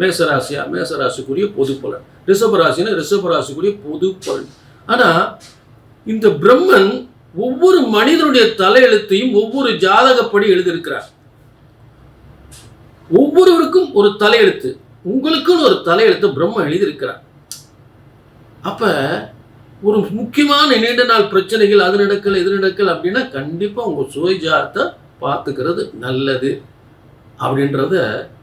மேசராசியா மேசராசிக்குரிய பொது பலன். ரிஷபராசினா ரிஷபராசிக்குரிய பொது பலன். ஆனா இந்த பிரம்மன் ஒவ்வொரு மனிதனுடைய தலையெழுத்தையும் ஒவ்வொரு ஜாதகப்படி எழுதியிருக்கிறார். ஒவ்வொருவருக்கும் ஒரு தலையெழுத்து உங்களுக்குன்னு ஒரு தலையெழுத்து பிரம்ம எழுதியிருக்கிறார். அப்ப ஒரு முக்கியமான நீண்ட நாள் பிரச்சனைகள் அது நடக்கல இது நடக்கல அப்படின்னா கண்டிப்பா உங்க சுயஜாரத்தை பார்த்துக்கிறது நல்லது அப்படின்றத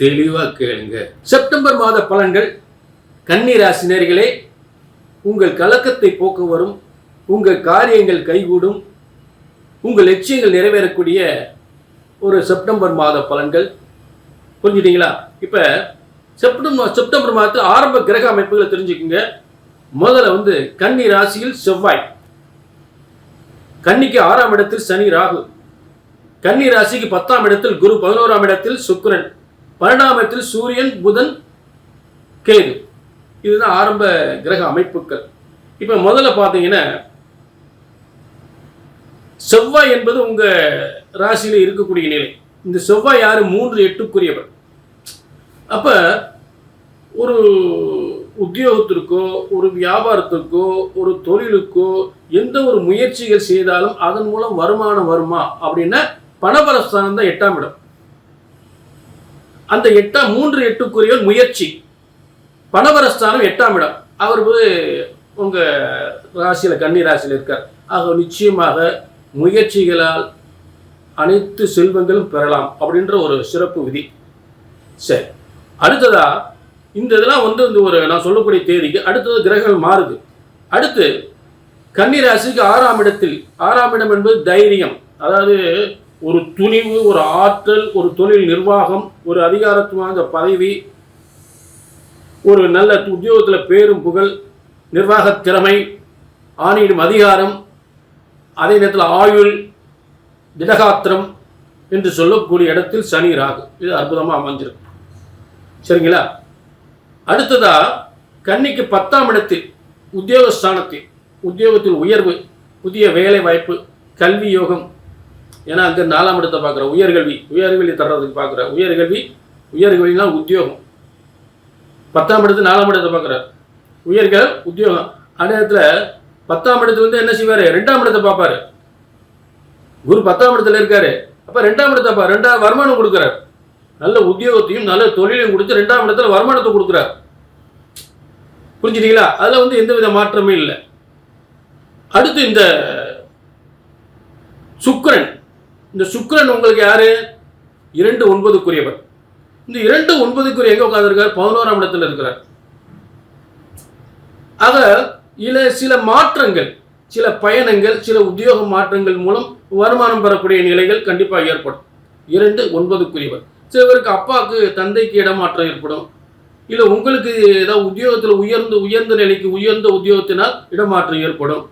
தெளிவாக கேளுங்க. செப்டம்பர் மாத பலன்கள் கன்னி ராசினியர்களே உங்கள் கலக்கத்தை போக்க வரும் உங்கள் காரியங்கள் கைகூடும் உங்கள் லட்சியங்கள் நிறைவேறக்கூடிய ஒரு செப்டம்பர் மாத பலன்கள். புரிஞ்சுட்டீங்களா? இப்போ செப்டம்பர் செப்டம்பர் மாதத்தில் ஆரம்ப கிரக அமைப்புகளை தெரிஞ்சுக்குங்க. முதல்ல வந்து கன்னி ராசியில் செவ்வாய். கன்னிக்கு ஆறாம் இடத்தில் சனி ராகு. கன்னி ராசிக்கு பத்தாம் இடத்தில் குரு பதினோராம் இடத்தில் சுக்கிரன். பரிணாமத்தில் சூரியன் புதன் கேது. இதுதான் ஆரம்ப கிரக அமைப்புகள். இப்போ முதல்ல பார்த்தீங்கன்னா செவ்வாய் என்பது உங்க ராசியில இருக்கக்கூடிய நிலை. இந்த செவ்வாய் யாரு? மூன்று எட்டுக்குரியவர். அப்ப ஒரு உத்தியோகத்திற்கோ ஒரு வியாபாரத்திற்கோ ஒரு தொழிலுக்கோ எந்த ஒரு முயற்சிகள் செய்தாலும் அதன் மூலம் வருமானம் வருமா? அப்படின்னா பணபரஸ்தானம் தான் எட்டாம் இடம். அந்த எட்டாம் மூன்று எட்டுக்குரியவர் முயற்சி. பணவரஸ்தானம் எட்டாம் இடம். அவர் உங்கள் ராசியில் கன்னி ராசியில் இருக்கார். ஆக நிச்சயமாக முயற்சிகளால் அனைத்து செல்வங்களும் பெறலாம் அப்படின்ற ஒரு சிறப்பு விதி. சரி. அடுத்ததா இந்த இதெல்லாம் வந்து இந்த ஒரு நான் சொல்லக்கூடிய தேதிக்கு அடுத்தது கிரகங்கள் மாறுது. அடுத்து கன்னி ராசிக்கு ஆறாம் இடத்தில் ஆறாம் இடம் என்பது தைரியம். அதாவது ஒரு துணிவு ஒரு ஆற்றல் ஒரு தொழில் நிர்வாகம் ஒரு அதிகாரத்துவமான பதவி ஒரு நல்ல உத்தியோகத்தில் பேரும் புகழ் நிர்வாகத் திறமை ஆணையிடும் அதிகாரம் அதே நேரத்தில் ஆயுள் திடகாத்திரம் என்று சொல்லக்கூடிய இடத்தில் சனி ராகு. இது அற்புதமாக அமைஞ்சிருக்கு. சரிங்களா? அடுத்ததா கன்னிக்கு பத்தாம் இடத்தில் உத்தியோக ஸ்தானத்தில் உத்தியோகத்தில் உயர்வு புதிய வேலை வாய்ப்பு கல்வி யோகம் ஏன்னா அங்கே நாலாம் இடத்தை பார்க்குற உயர்கல்வி உயர்கல்வி தர்றதுக்கு பார்க்குற உயர்கல்வி உயர்கல்வினா உத்தியோகம். பத்தாம் இடத்து நாலாம் இடத்தை பார்க்குற உயர்கள் உத்தியோகம். அதே நேரத்தில் பத்தாம் இடத்துல வந்து என்ன செய்வாரு? ரெண்டாம் இடத்தை பார்ப்பாரு. குரு பத்தாம் இடத்துல இருக்காரு. அப்ப ரெண்டாம் இடத்தை பா ரெண்டாம் வருமானம் கொடுக்குறார். நல்ல உத்தியோகத்தையும் நல்ல தொழிலையும் கொடுத்து ரெண்டாம் இடத்துல வருமானத்தை கொடுக்குறார். புரிஞ்சுட்டீங்களா? அதுல வந்து எந்த வித மாற்றமே இல்லை. அடுத்து இந்த சுக்கிரன். இந்த சுக்கிரன் உங்களுக்கு யாரு? இரண்டு ஒன்பதுக்குரியவர் இந்த இரண்டு ஒன்பதுக்குரிய எங்க உட்காந்துருக்கார் பதினோராம் இடத்துல இருக்கிறார். ஆக இல சில மாற்றங்கள் சில பயணங்கள் சில உத்தியோக மாற்றங்கள் மூலம் வருமானம் பெறக்கூடிய நிலைகள் கண்டிப்பாக ஏற்படும். இரண்டு ஒன்பதுக்குரியவர் சிலவருக்கு அப்பாவுக்கு தந்தைக்கு இடமாற்றம் ஏற்படும். இல்லை உங்களுக்கு ஏதாவது உத்தியோகத்தில் உயர்ந்து உயர்ந்த நிலைக்கு உயர்ந்த உத்தியோகத்தினால் இடமாற்றம் ஏற்படும்.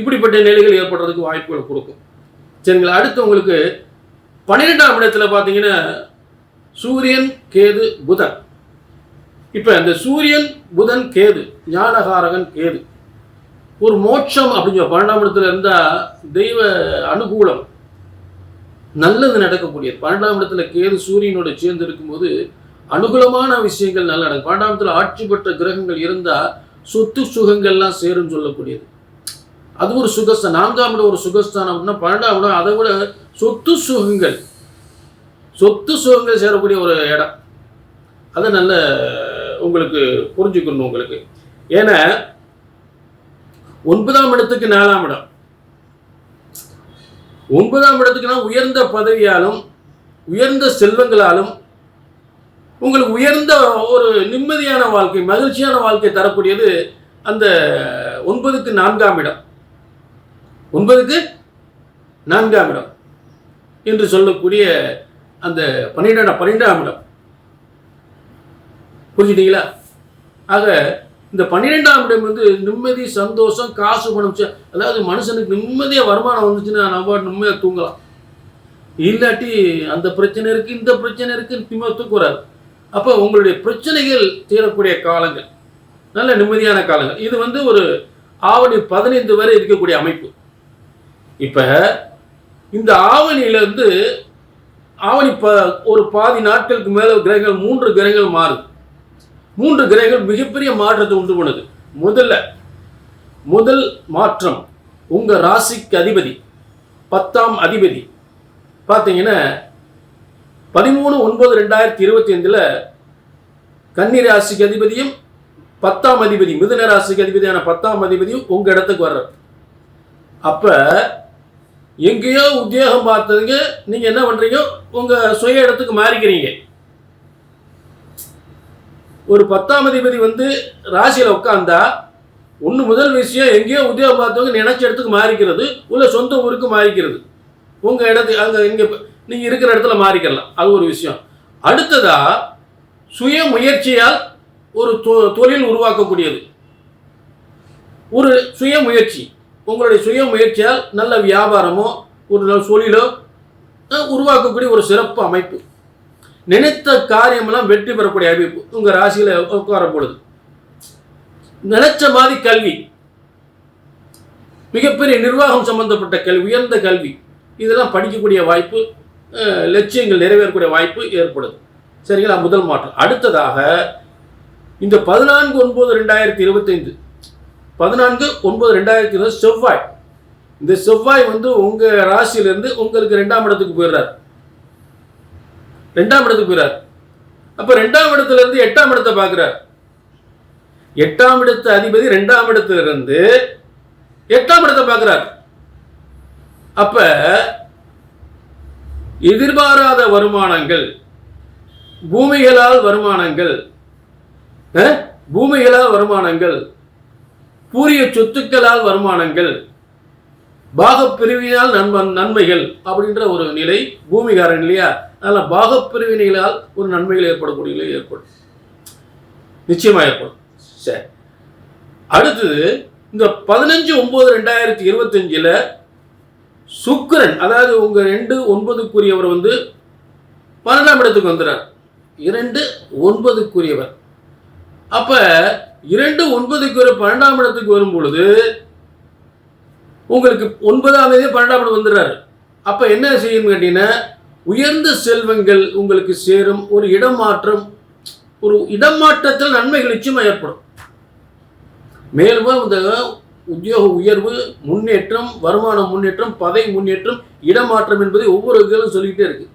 இப்படிப்பட்ட நிலைகள் ஏற்படுறதுக்கு வாய்ப்புகள் கொடுக்கும். சரிங்களா? அடுத்து உங்களுக்கு பன்னிரெண்டாம் இடத்துல பார்த்தீங்கன்னா சூரியன் கேது புதன். இப்போ இந்த சூரியன் புதன் கேது ஞானகாரகன் கேது. ஒரு மோட்சம் அப்படிங்கிற பன்னெண்டாம் இடத்துல இருந்தால் தெய்வ அனுகூலம் நல்லது நடக்கக்கூடியது. பன்னெண்டாம் இடத்துல கேது சூரியனோட சேர்ந்து இருக்கும்போது அனுகூலமான விஷயங்கள் நல்லா நடக்கும். பன்னெண்டாம் இடத்துல ஆட்சி பெற்ற கிரகங்கள் இருந்தால் சொத்து சுகங்கள்லாம் சேரும் சொல்லக்கூடியது. அது ஒரு சுகஸ்தான். நான்காம் இடம் ஒரு சுகஸ்தானம் அப்படின்னா பன்னெண்டாம் இடம் அதை விட சொத்து சுகங்கள். சொத்து சுகங்கள் சேரக்கூடிய ஒரு இடம். அதை நல்ல உங்களுக்கு புரிஞ்சுக்கணும் உங்களுக்கு. ஏன்னா ஒன்பதாம் இடத்துக்கு நாலாம் இடம். ஒன்பதாம் இடத்துக்குனா உயர்ந்த பதவியாலும் உயர்ந்த செல்வங்களாலும் உங்களுக்கு உயர்ந்த ஒரு நிம்மதியான வாழ்க்கை மகிழ்ச்சியான வாழ்க்கை தரக்கூடியது அந்த ஒன்பதுக்கு நான்காம் இடம். ஒன்பதுக்கு நான்காம் இடம் என்று சொல்லக்கூடிய அந்த பன்னிரெண்டாம் பன்னிரெண்டாம் இடம். புரிஞ்சுட்டீங்களா? ஆக இந்த பன்னிரெண்டாம் இடம் வந்து நிம்மதி சந்தோஷம் காசு பணம் அதாவது மனுஷனுக்கு நிம்மதியாக வருமானம் வந்துச்சுன்னா நம்ம நிம்மதியாக தூங்கலாம். இல்லாட்டி அந்த பிரச்சனை இருக்குது இந்த பிரச்சனை இருக்குன்னு நிம்மதியாக தூக்கக்கூடாது அப்போ உங்களுடைய பிரச்சனைகள் தீரக்கூடிய காலங்கள் நல்ல நிம்மதியான காலங்கள். இது வந்து ஒரு ஆவணி பதினைந்து வரை இருக்கக்கூடிய அமைப்பு. இப்போ இந்த ஆவணியிலேருந்து ஆவணி ப ஒரு பாதி நாட்களுக்கு மேலே கிரகங்கள் மூன்று கிரகங்கள் மாறுது. மூன்று கிரகங்கள் மிகப்பெரிய மாற்றத்தை உண்டு பண்ணுது. முதல்ல முதல் மாற்றம் உங்கள் ராசிக்கு அதிபதி பத்தாம் அதிபதி. பார்த்தீங்கன்னா பதிமூணு ஒன்பது ரெண்டாயிரத்தி இருபத்தி ஐந்தில் கன்னி ராசிக்கு அதிபதியும் பத்தாம் அதிபதி மிதுன ராசிக்கு அதிபதியான பத்தாம் அதிபதியும் உங்கள் இடத்துக்கு வர்றார். அப்போ எங்கேயோ உத்தியோகம் பார்த்ததுக்கு நீங்க என்ன பண்றீங்க? உங்க சுய இடத்துக்கு மாறிக்கிறீங்க. ஒரு பத்தாம் அதிபதி வந்து ராசியில் உட்காந்தா ஒன்று முதல் விஷயம் எங்கேயோ உத்தியோகம் பார்த்தவங்க நினைச்ச இடத்துக்கு மாறிக்கிறது உள்ள சொந்த ஊருக்கு மாறிக்கிறது. உங்க இடத்து அங்கே இங்கே நீங்க இருக்கிற இடத்துல மாறிக்கலாம் அது ஒரு விஷயம். அடுத்ததா சுய முயற்சியால் ஒரு தொ- தொழில் உருவாக்கக்கூடியது. ஒரு சுய முயற்சி. உங்களுடைய சுய முயற்சியால் நல்ல வியாபாரமோ ஒரு நல்ல சொல்லிலோ அஹ், உருவாக்கக்கூடிய ஒரு சிறப்பு அமைப்பு. நினைத்த காரியமெல்லாம் வெற்றி பெறக்கூடிய அமைப்பு உங்க ராசியில உட்கார பொழுது. நினைச்ச மாதிரி கல்வி. மிகப்பெரிய நிர்வாகம் சம்பந்தப்பட்ட கல்வி உயர்ந்த கல்வி. இதெல்லாம் படிக்கக்கூடிய வாய்ப்பு அஹ், லட்சியங்கள் நிறைவேறக்கூடிய வாய்ப்பு ஏற்படுது. சரிங்களா? முதல் மாற்றம். அடுத்ததாக இந்த பதினான்கு ஒன்பது ரெண்டாயிரத்தி இருபத்தைந்து பதினான்கு ஒன்பது ரெண்டாயிரத்தி இருபது செவ்வாய். இந்த செவ்வாய் வந்து உங்க ராசியிலிருந்து உங்களுக்கு ரெண்டாம் இடத்துக்கு போயிடுறார். ரெண்டாம் இடத்துக்கு போயிடுறார். அப்ப ரெண்டாம் இடத்துல இருந்து எட்டாம் இடத்தை பார்க்கிறார். எட்டாம் இடத்து அதிபதி ரெண்டாம் இடத்திலிருந்து எட்டாம் இடத்தை பார்க்கிறார். அப்ப எதிர்பாராத வருமானங்கள் பூமிகளால் வருமானங்கள் பூமிகளால் வருமானங்கள் பூரிய சொத்துக்களால் வருமானங்கள் பாகப்பிரிவினால் நன்மன் நன்மைகள் அப்படின்ற ஒரு நிலை பூமிகாரன் இல்லையா? அதனால் பாகப்பிரிவினைகளால் ஒரு நன்மைகள் ஏற்படக்கூடிய நிலை ஏற்படும். நிச்சயமாக ஏற்படும். சரி. அடுத்தது இந்த பதினஞ்சு ஒன்பது ரெண்டாயிரத்தி இருபத்தஞ்சில் சுக்கரன் அதாவது உங்கள் ரெண்டு ஒன்பதுக்குரியவர் வந்து பன்னெண்டாம் இடத்துக்கு வந்துடுறார் இரண்டு ஒன்பதுக்குரியவர். அப்போ இரண்டு ஒன்பதுக்கு ஒரு பன்னெண்டாம் இடத்துக்கு வரும் பொழுது உங்களுக்கு ஒன்பதாம் தேதி பன்னெண்டாம் இடம் வந்துடுறாரு. அப்ப என்ன செய்யும் கேட்டீங்கன்னா உயர்ந்த செல்வங்கள் உங்களுக்கு சேரும் ஒரு இடமாற்றம் ஒரு இடமாற்றத்தில் நன்மைகள் நிச்சயமாக ஏற்படும். மேலும் இந்த உத்தியோக உயர்வு முன்னேற்றம் வருமான முன்னேற்றம் பதவி முன்னேற்றம் இடமாற்றம் என்பதை ஒவ்வொரு இதுகளும் சொல்லிக்கிட்டே இருக்கு.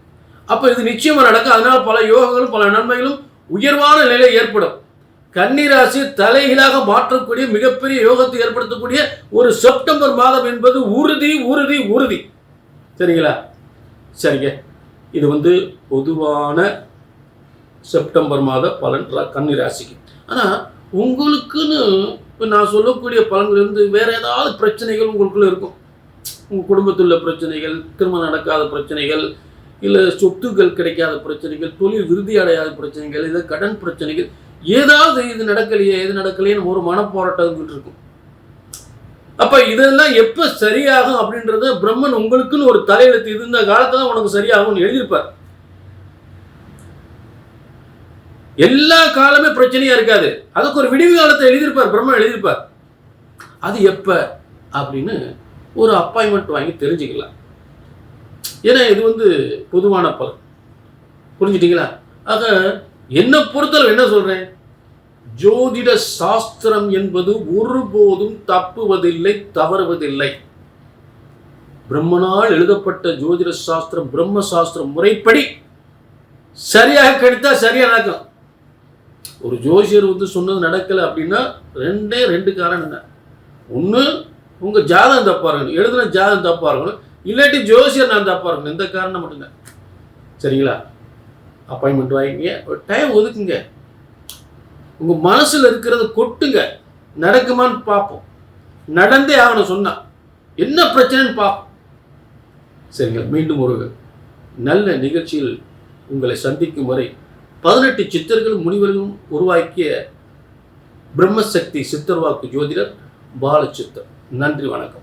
அப்போ இது நிச்சயமாக நடக்கும். அதனால் பல யோகங்களும் பல நன்மைகளும் உயர்வான நிலை ஏற்படும். கன்னிராசி தலைகீழாக மாற்றக்கூடிய மிகப்பெரிய யோகத்தை ஏற்படுத்தக்கூடிய ஒரு செப்டம்பர் மாதம் என்பது உறுதி உறுதி உறுதி. சரிங்களா? சரிங்க. இது வந்து பொதுவான செப்டம்பர் மாத பலன் கன்னிராசிக்கு. ஆனால் உங்களுக்குன்னு இப்போ நான் சொல்லக்கூடிய பலன்கள் இருந்து வேறு ஏதாவது பிரச்சனைகள் உங்களுக்குள்ள இருக்கும். உங்கள் குடும்பத்தில் உள்ள பிரச்சனைகள் திருமணம் நடக்காத பிரச்சனைகள் இல்லை சொத்துக்கள் கிடைக்காத பிரச்சனைகள் தொழில் விருதி அடையாத பிரச்சனைகள் இல்லை கடன் பிரச்சனைகள் ஏதாவது இது நடக்கலையே இது நடக்கலையேன்னு ஒரு மனப்போராட்டம் இருக்கும் அப்ப இதெல்லாம் எப்ப சரியாகும் அப்படின்றத பிரம்மன் உங்களுக்குன்னு ஒரு தலையெழுத்து இது இந்த காலத்துல தான் உனக்கு சரியாகும்னு எழுதியிருப்பார். எல்லா காலமே பிரச்சனையா இருக்காது. அதுக்கு ஒரு விடிவு காலத்தை எழுதியிருப்பார் பிரம்மன் எழுதியிருப்பார். அது எப்ப அப்படின்னு ஒரு அப்பாயின்மெண்ட் வாங்கி தெரிஞ்சுக்கலாம். ஏன்னா இது வந்து பொதுவான பலன். புரிஞ்சுட்டீங்களா? ஆக என்ன பொறுத்தளவு என்ன சொல்றேன்? ஜோதிட சாஸ்திரம் என்பது ஒருபோதும் தப்புவதில்லை தவறுவதில்லை. பிரம்மனால் எழுதப்பட்ட ஜோதிட சாஸ்திரம் பிரம்ம சாஸ்திரம் முறைப்படி சரியாக கிடைத்தா சரியாக நடக்கும். ஒரு ஜோசியர் வந்து சொன்னது நடக்கல அப்படின்னா ரெண்டே ரெண்டு காரணம் என்ன? ஒன்று உங்க ஜாதகம் தப்பா இருக்கணும். எழுதுன ஜாதகம் தப்பா இருக்கணும். இல்லாட்டி ஜோசியர் நான் தப்பா இருக்கணும். இந்த காரணம் மட்டும்தான். சரிங்களா? அப்பாயின்மெண்ட் வாங்கிங்க ஒரு டைம் ஒதுக்குங்க. உங்கள் மனசுல இருக்கிறத கொட்டுங்க. நடக்குமான்னு பார்ப்போம். நடந்தே ஆகணும் சொன்னா. என்ன பிரச்சனைன்னு பார்ப்போம். சரிங்க மீண்டும் ஒரு நல்ல நிகழ்ச்சியில் உங்களை சந்திக்கும் வரை பதினெட்டு சித்தர்களும் முனிவர்களும் உருவாக்கிய பிரம்மசக்தி சித்தர்வாக்கு ஜோதிடர் பாலச்சித்தர் நன்றி வணக்கம்.